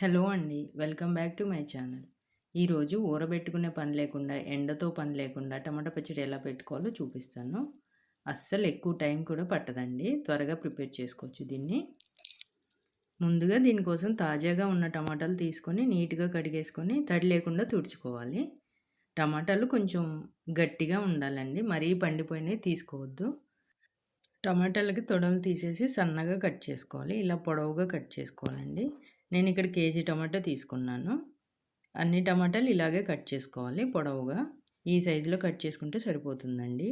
Hello అండి welcome back to my channel. ఈరోజు ఊరబెట్టుకునే పని లేకుండా ఎండతో పని లేకుండా టమాటా పచ్చడి ఎలా పెట్టుకోవాలో చూపిస్తాను. అస్సలు ఎక్కువ టైం కూడా పట్టదండి త్వరగా ప్రిపేర్ చేసుకోవచ్చు దీన్ని. ముందుగా దీనికోసం తాజాగా ఉన్న టమాటాలు తీసుకొని నీట్గా కడిగేసుకొని తడి లేకుండా తుడుచుకోవాలి. టమాటాలు కొంచెం గట్టిగా ఉండాలండి మరీ పండిపోయినవి తీసుకోవద్దు. టమాటాలకి తొడలు తీసేసి సన్నగా కట్ చేసుకోవాలి ఇలా పొడవుగా కట్ చేసుకోవాలండి. నేను ఇక్కడ కేజీ టమాటో తీసుకున్నాను. అన్ని టమాటాలు ఇలాగే కట్ చేసుకోవాలి పొడవుగా. ఈ సైజులో కట్ చేసుకుంటే సరిపోతుందండి.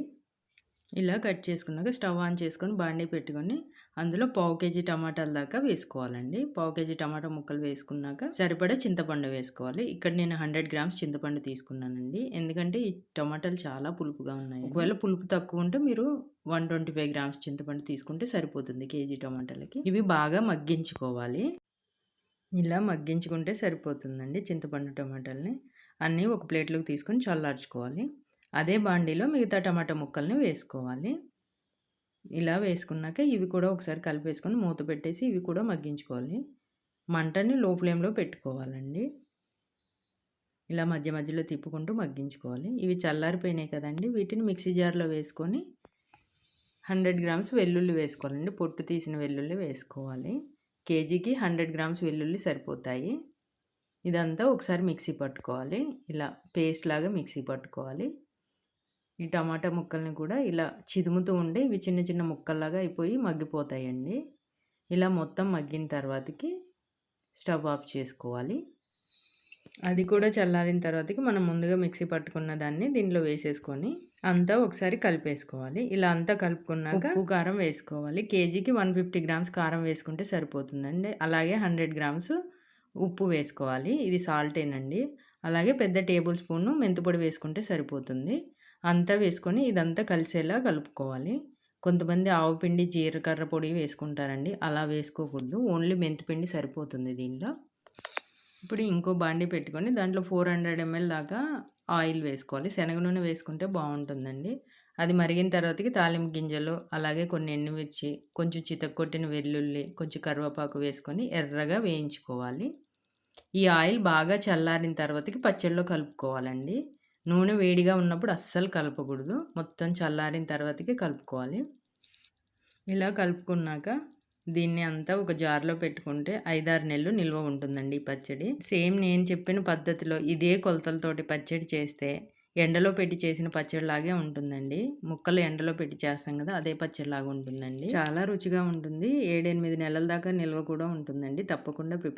ఇలా కట్ చేసుకున్నాక స్టవ్ ఆన్ చేసుకొని బాండీ పెట్టుకొని అందులో పావు కేజీ టమాటాల దాకా వేసుకోవాలండి. పావు కేజీ టమాటా ముక్కలు వేసుకున్నాక సరిపడా చింతపండు వేసుకోవాలి. ఇక్కడ నేను హండ్రెడ్ గ్రామ్స్ చింతపండు తీసుకున్నానండి. ఎందుకంటే ఈ టమాటాలు చాలా పులుపుగా ఉన్నాయి. ఒకవేళ పులుపు తక్కువ ఉంటే మీరు వన్ ట్వంటీ ఫైవ్ గ్రామ్స్ చింతపండు తీసుకుంటే సరిపోతుంది కేజీ టమాటాలకి. ఇవి బాగా మగ్గించుకోవాలి. ఇలా మగ్గించుకుంటే సరిపోతుందండి చింతపండు టమాటాలని. అన్నీ ఒక ప్లేట్లోకి తీసుకొని చల్లార్చుకోవాలి. అదే బాండీలో మిగతా టమాటా ముక్కల్ని వేసుకోవాలి. ఇలా వేసుకున్నాక ఇవి కూడా ఒకసారి కలిపేసుకొని మూత పెట్టేసి ఇవి కూడా మగ్గించుకోవాలి. మంటని లో ఫ్లేమ్లో పెట్టుకోవాలండి. ఇలా మధ్య మధ్యలో తిప్పుకుంటూ మగ్గించుకోవాలి. ఇవి చల్లారిపోయినాయి కదండి. వీటిని మిక్సీ జార్లో వేసుకొని హండ్రెడ్ గ్రామ్స్ వెల్లుల్లి వేసుకోవాలండి. పొట్టు తీసిన వెల్లుల్లి వేసుకోవాలి. కేజీకి హండ్రెడ్ గ్రామ్స్ వెల్లుల్లి సరిపోతాయి. ఇదంతా ఒకసారి మిక్సీ పట్టుకోవాలి. ఇలా పేస్ట్ లాగా మిక్సీ పట్టుకోవాలి. ఈ టమాటా ముక్కల్ని కూడా ఇలా చిదుముతూ ఉండి ఇవి చిన్న చిన్న ముక్కల్లాగా అయిపోయి మగ్గిపోతాయండి. ఇలా మొత్తం మగ్గిన తర్వాతకి స్టవ్ ఆఫ్ చేసుకోవాలి. అది కూడా చల్లారిన తర్వాతకి మనం ముందుగా మిక్సీ పట్టుకున్న దాన్ని దీంట్లో వేసేసుకొని అంతా ఒకసారి కలిపేసుకోవాలి. ఇలా అంతా కలుపుకున్నాక ఉప్పు. కారం వేసుకోవాలి. కేజీకి వన్ ఫిఫ్టీ గ్రామ్స్ కారం వేసుకుంటే సరిపోతుందండి. అలాగే హండ్రెడ్ గ్రామ్స్ ఉప్పు వేసుకోవాలి. ఇది సాల్టేనండి. అలాగే పెద్ద టేబుల్ స్పూన్ మెంతిపొడి వేసుకుంటే సరిపోతుంది. అంతా వేసుకొని ఇదంతా కలిసేలా కలుపుకోవాలి. కొంతమంది ఆవు పిండి జీలకర్ర పొడి వేసుకుంటారండి. అలా వేసుకోకూడదు. ఓన్లీ మెంతిపిండి సరిపోతుంది దీనిలో. ఇప్పుడు ఇంకో బాండి పెట్టుకొని దాంట్లో ఫోర్ హండ్రెడ్ ఎంఎల్ దాకా ఆయిల్ వేసుకోవాలి. శనగ నూనె వేసుకుంటే బాగుంటుందండి. అది మరిగిన తర్వాతకి తాలింపు గింజలు అలాగే కొన్ని ఎండుమిర్చి కొంచెం చితక్కొట్టిన వెల్లుల్లి కొంచెం కరివేపాకు వేసుకొని ఎర్రగా వేయించుకోవాలి. ఈ ఆయిల్ బాగా చల్లారిన తర్వాతకి పచ్చడిలో కలుపుకోవాలండి. నూనె వేడిగా ఉన్నప్పుడు అస్సలు కలపకూడదు. మొత్తం చల్లారిన తర్వాతకి కలుపుకోవాలి. ఇలా కలుపుకున్నాక దీన్ని అంతా ఒక జార్లో పెట్టుకుంటే ఐదారు నెలలు నిల్వ ఉంటుందండి ఈ పచ్చడి. సేమ్ నేను చెప్పిన పద్ధతిలో ఇదే కొలతలతోటి పచ్చడి చేస్తే ఎండలో పెట్టి చేసిన పచ్చడిలాగే ఉంటుందండి. ముక్కలు ఎండలో పెట్టి చేస్తాం కదా అదే పచ్చడిలాగా ఉంటుందండి. చాలా రుచిగా ఉంటుంది. ఏడెనిమిది నెలల దాకా నిల్వ కూడా ఉంటుందండి. తప్పకుండా ప్రిపేర్